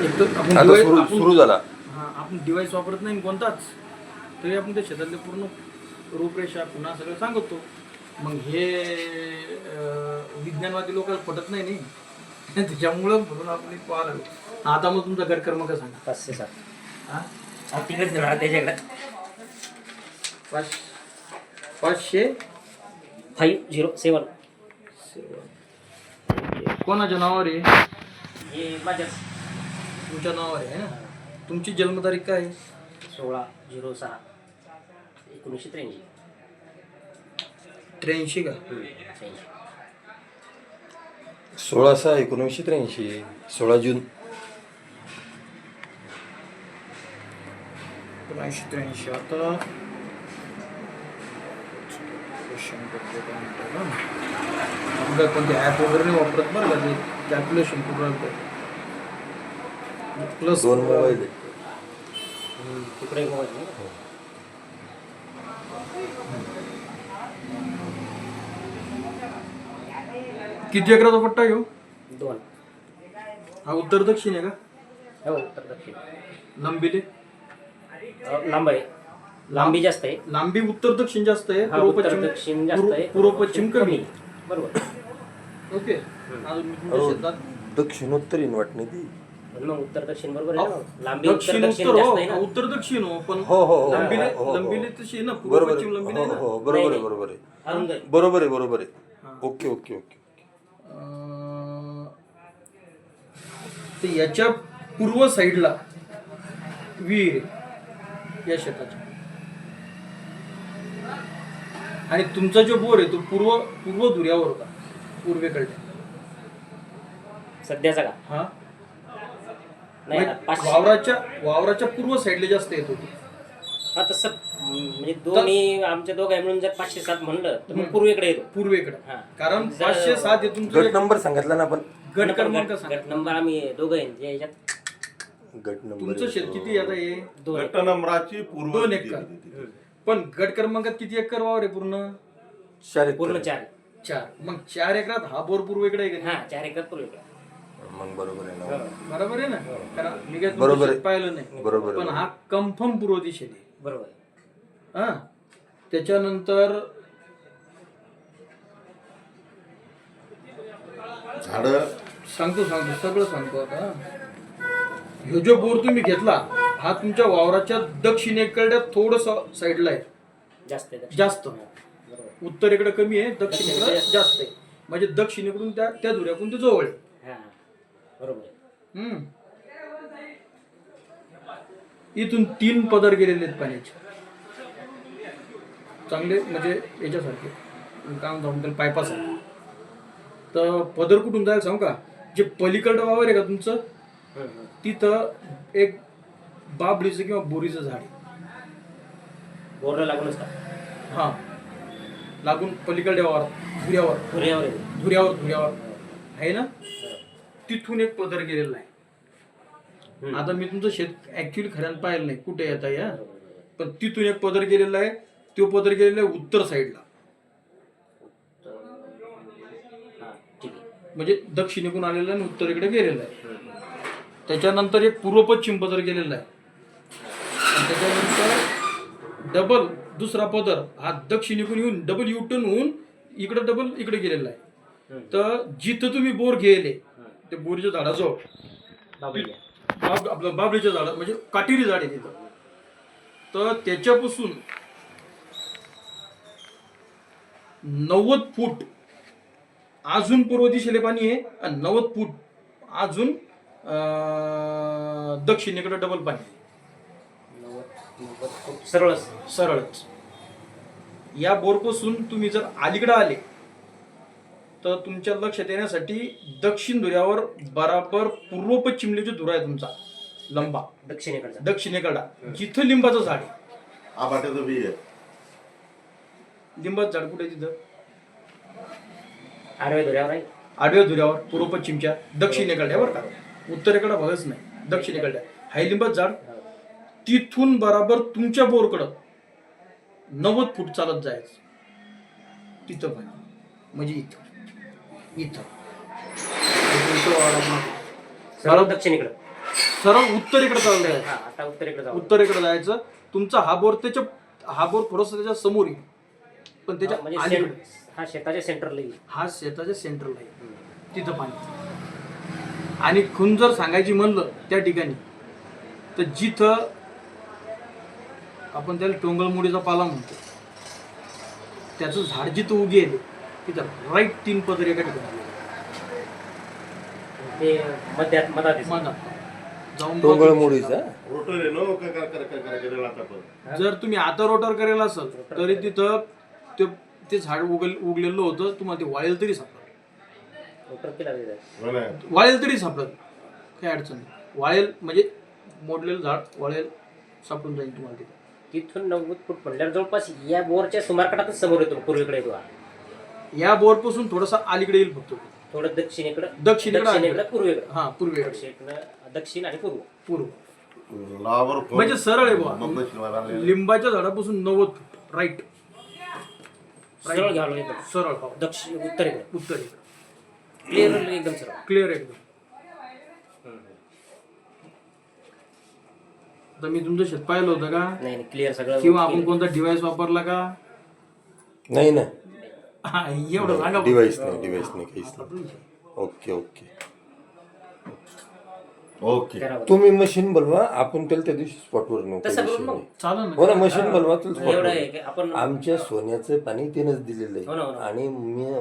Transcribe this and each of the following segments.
आपण आता device- सुरू आपण- सुरू झाला. हा आपण डिवाइस वापरत नाही कोणताच. तरी आपण त्या शेतातले पूर्ण रूपरेषा पुन्हा सगळं सांगतो. मग हे अं, विज्ञानवादी लोकांना पटत नाही नाही. त्याच्यामुळं म्हणून आपण एक पाहायला लागलो. आता मग तुमचा गट क्रमांक सांगा. पाचशे सात हा? तिकडेच देणार त्याच्याकडे. पाच पाचशे? Five zero seven. कोणाच्या नावावर आहे? हे माझ्याच तुमच्या नावावर आहे ना? तुमची जन्मतारीख काय आहे? सोळा झिरो सहा. एकोणीसशे त्र्याऐंशी. त्र्याऐंशी का? त्र्याऐंशी. सोळा सहा एकोणीसशे त्र्याऐंशी सोळा जून. त्र्याऐंशी त्र्याऐंशी आता कोणते ॲप वगैरे नाही वापरत बरं का? ते कॅल्क्युलेशन पूर्ण प्लस दोन मोबाईल. तिकडे मोबाईल का? किती एकराचा पट्टा घेऊ दोन. हा उत्तर दक्षिण आहे का? हो उत्तर दक्षिण. लांबीले? अ, लांब आहे. लांबी जास्त आहे. लांबी उत्तर दक्षिण जास्त आहे हा, पूर्व उत्तर पश्चिम दक्षिण जास्त आहे. पूर्व पश्चिम कमी. बरोबर. ओके. अजून मी तुमच्या शेतात दक्षिणोत्तरीन वाटणे ती. मग उत्तर दक्षिण बरोबर आहे ना? लांबी दक्षिण उत्तर दक्षिण उत्तर जास्त हो ना? उत्तर दक्षिण हो पण हो हो हो लांबीले हो, हो, हो. लांबीले तशी आहे ना पूर्व बरोबर पश्चिम आहे. लांबीले हो आहे ना? हो बरोबर आहे बरोबर आहे. अरुंद. आहे. बरोबर आहे बरोबर आहे. ओके ओके ओके अं, तर याच्या पूर्व साईडला विहीर आहे, या शेताच्या. आणि तुमचा जो बोर आहे तो पूर्व पूर्व धुऱ्यावर होता पूर्वेकडे सध्याचा का? हा. नाही म्हणजे पाचशे. वावराच्या वावराच्या पूर्व साईडला जास्त येत होती. हा तसं म्हणजे दोन्ही आमच्या दोघा मिळून जर पाचशे सात म्हणलं तर मग पूर्वेकडे येतो. पूर्वेकडे. हा. कारण जर- पाचशे सात हे तुमचं गट नंबर सांगितला ना आपण. गट क्रमांक गट- सांगा गट नंबर आम्ही दोघं आहे जे याच्यात. गट नंबर तुमचं शेत किती आता हे? दोन. आहे. गटनम्राची पूर्व दोन एकर. पण गट क्रमांकात किती एकर वावर आहे पूर्ण? चार एकर. पूर्ण चार. चार. मग चार एकरात हा बोर पूर्वेकडे आहे का? हा चार एकर पूर्वेकडे. मग बरोबर आहे ना. बरोबर आहे ना? कारण मी काय बरोबर आहे. पाहिलं नाही. बरोबर आहे, पण हा कन्फर्म पूर्व दिशेने. बरोबर. हा? त्याच्यानंतर झाड. सांगतो सांगतो सगळं सांगतो आता. ह्यो जो बोर तुम्ही घेतला हा तुमच्या वावराच्या दक्षिणेकडे थोडस साईडला आहे. जास्त आहे दक्षिण. जास्त. बरोबर. उत्तरेकडे कमी आहे दक्षिणेकडे जास्त आहे. म्हणजे दक्षिणेकडून त्या त्या धुऱ्याकडून ते जवळ आहे. हा. बरोबर. इथून तीन पदर गेलेले आहेत पाण्याचे. चांगले म्हणजे याच्यासारखे. काय म्हणतो पायपासारखे. तर पदर कुठून जायला सांगू का? जे पलीकडं वावर आहे का तुमचं. तिथं एक बाबळीचं किंवा बोरीचं झाड बोरला लागूनच का? हा. लागून पलीकडे वावर धुऱ्यावर. पुऱ्यावर आहे. धुऱ्यावर धुऱ्यावर. आहे ना? तिथून एक पदर गेलेला आहे. आता मी तुमचं शेत ऍक्च्युली खऱ्यानं पाहिलं नाही कुठे येता या. पण तिथून एक पदर गेलेला आहे तो पदर गेलेला आहे उत्तर साईडला म्हणजे दक्षिणेकडून आलेला आहे आणि उत्तरेकडे गेलेला आहे. त्याच्यानंतर एक पूर्व पश्चिम पदर गेलेला आहे त्याच्यानंतर डबल दुसरा पदर हा दक्षिणेकडून येऊन डबल युटर्न होऊन इकडे डबल इकडे गेलेला आहे. तर जिथं तुम्ही बोर घेले ते बोरीच्या झाडाजवळ आहे. बाब आपलं बाबळीच्या झाड म्हणजे काटेरी झाड आहे तिथं. तर त्याच्यापासून नव्वद फूट अजून पूर्व दिशेला पाणी आहे आणि नव्वद फूट अजून अं, दक्षिणेकडे डबल पाणी सरळच. सरळच. या बोरपासून तुम्ही जर अलीकडे आले तर तुमच्या लक्षात येण्यासाठी दक्षिण धुऱ्यावर बराबर पूर्व पश्चिमले जो धुरा आहे तुमचा लंबा. दक्षिणेकडचा. दक्षिणेकडा. जिथं लिंबाचं झाड आहे. आबाट्याचं बी आहे. लिंबाचं झाड कुठे आहे तिथं? आडव्या धुऱ्यावर आहे. आडव्या धुऱ्यावर पूर्व पश्चिमच्या दक्षिणेकडल्या बरं का? उत्तरेकडे भागच नाही दक्षिणेकडल्या हाय लिंबाचं झाड? तिथून बराबर तुमच्या बोरकडं नव्वद फूट चालत जायचं. तिथं पाणी. म्हणजे इथं. इथं. सरळ दक्षिणेकडे. सरळ उत्तरेकडे चाललं हा आता उत्तरेकडे जाऊ उत्तरेकडे जायचं. तुमचा हा बोर त्याच्या हा बोर थोडस त्याच्यासमोर येईल. पण त्याच्या हा, म्हणजे अलीकडे. सें- हा शेताच्या सेंटरला येईल. हा शेताच्या सेंटरला आहे तिथं पाणी. आणि खून जर सांगायची म्हणलं त्या ठिकाणी तर जिथं आपण त्याला टोंगलमुडीचा पाला म्हणतो त्याचं झाड जिथं उगी आहे तिथं राईट तीन पदर एका ठिकाणी ते मध्यात मधात दिसतं. मधात. जाऊन टोंगळ बघू. मुडीचा रोटर आहे नो का का का का का करेल आता पण. जर तुम्ही आता रोटर करेल असाल तरी तिथं ते ते झाड उगल उगलेलं होतं तुम्हाला ते वाळेल तरी केला. हो ना वाळेल तरी सापडत काही अडचण नाही. वाळेल म्हणजे मोडलेलं झाड वाळेल सापडून जाईल तुम्हाला तिथे. तिथून नव्वद फूट म्हणल्यावर जवळपास या बोरच्या सुमारकडातच समोर येतो पूर्वेकडे येतो हा. या बोरपासून थोडासा अलीकडे येईल फक्त. थोडं दक्षिणेकडे दक्षिणेकडे दक्षिणेकडे. पूर्वेकडे. हा पूर्वेकडे. दक्षिणेकडं दक्षिण आणि पूर्व. पूर्व. लावर. म्हणजे सरळ आहे बुवा. लिंबाच्या झाडापासून नव्वद फूट राईट. सरळ घ्यावं लागेल. एकदम. सरळ हो दक्षिण उत्तरेकडे. उत्तरेकडे. क्लिअर एकदम सरळ. क्लिअर एकदम. आता मी तुमचं शेत पाहिलं होतं का? नाही नाही क्लिअर सगळं किंवा आपण कोणता डिव्हाइस वापरला का? नाही ना हा, एवढं सांगा. डिवाइस नाही डिवाइस नाही काहीच नाही. Okay okay. ओके. तुम्ही मशीन बोलवा आपण त्याला त्या दिवशी स्पॉटवर नाही. चालेल हो ना ना मशीन त्याला एवढं आहे आपण आमच्या सोन्याचं पाणी त्यानंच दिलेलं हो ना, हो आहे ना. आणि मी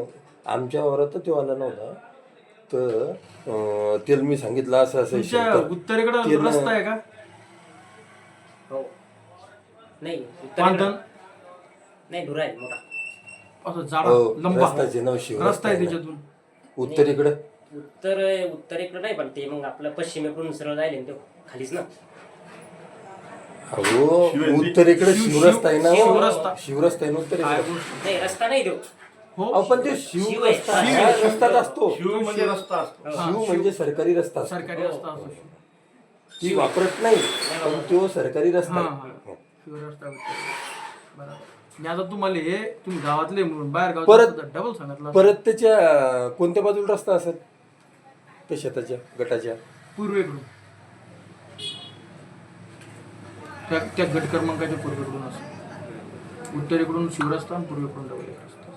आमच्या वावरात तो आला नव्हता. तर अं, त्याला मी सांगितलं असं असं तुमच्या शेतात. उत्तरेकडे तेल- रस्ता आहे का? हो. नाही नाही धुरा आहे मोठा. असं जाडा हो, लंबा नाव शिवरस्ता रस्ता आहे आहे ना. त्याच्यातून. उत्तरेकडे उत्तर उत्तरेकडे नाही पण ते मग आपलं पश्चिमेकडून सरळ जायला ना ते खालीच ना. शिवरस्ती- उत्तरेकडे शिव- शिवरस्ता आहे ना. हो. शिवरस्ता. शिवरस्ता आहे ना उत्तरेकडे नाही रस्ता नाही देऊ हो. अहो पण ते शिव शिव आहे. रस्ता हा रस्ताच असतो. शिव म्हणजे रस्ता असतो. शिव म्हणजे सरकारी रस्ता असतो. सरकारी रस्ता असतो ती वापरत नाही पण तो सरकारी रस्ता हा, आहे. हा. शिवरस्ता. बरोबर. आणि आता तुम्हाला हे तुम्ही गावातले म्हणून बाहेर परत- गावात डबल सांगितलं परत त्याच्या कोणत्या बाजूला रस्ता असेल? त्या शेताच्या गटाच्या. पूर्वेकडून त्या त्या गट क्रमांकाच्या पूर्वेकडून असं उत्तरेकडून शिवरस्ता आणि पूर्वेकडून डबल एक रस्ता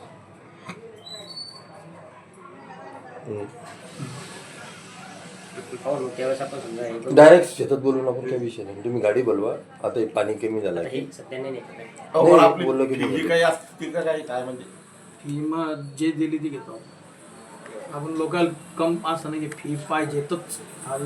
हो मग त्यावेळेस आपण समजा हे. डायरेक्ट शेतात बोलून आपण काही विषय नाही. तुम्ही गाडी बोलवा. आता हे पाणी कमी झालं आता की हे सध्या नाही नाही अहो, नाही, पण आपली. बोललो की फी बोललो. जी काही असते ती का काही काय म्हणजे? फी मग जे दिली ती घेतो. आपण लोकल कम असं नाही की फी पाहिजे तच